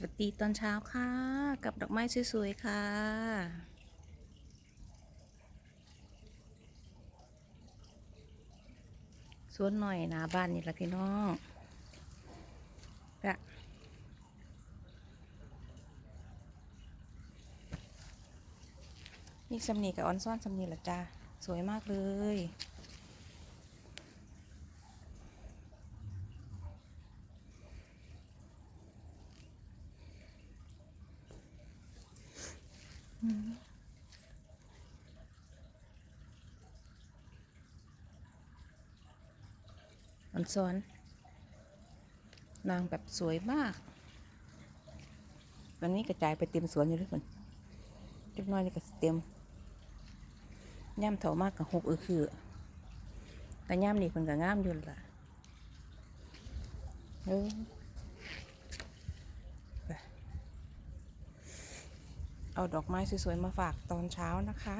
สวัสดีตอนเช้าค่ะ กับดอกไม้สวยๆ ค่ะ สวนหน่อยนาบ้านนี่ละพี่น้องกะนี่สำนีกับออนซ่อนสำนีละจ้า สวยมากเลย อันซ้อน นางแบบสวยมาก วันนี้กระจายไปเต็มสวนอยู่ทุกคนเล็กน้อยนี่ก็เต็มย่ำเถามากกับหกเออคือแต่ย่ำนี่คนก็งามอยู่ล่ะเออไป เอาดอกไม้สวยๆมาฝากตอนเช้านะคะ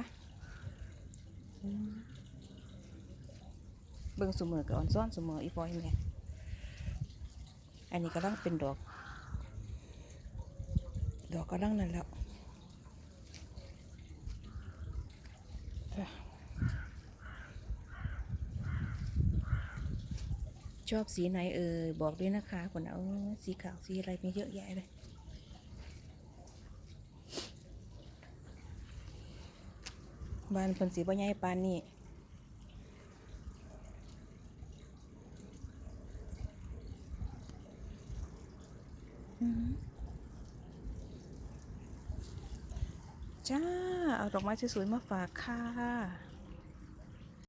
เบิ่งเสมอกับอ่อนซ้อนเสมออีพอยแม่อันนี้ก็ต้องเป็นดอก ดอกก็ดังนั่นแล้วชอบสีไหนเอ่ยบอกด้วยนะคะคนเอาสีขาวสีอะไรมีเยอะแยะเลย บ้านเพิ่นสีบ่ใหญ่ปานนี้จ้า เอาดอกไม้สวยๆมาฝากค่ะ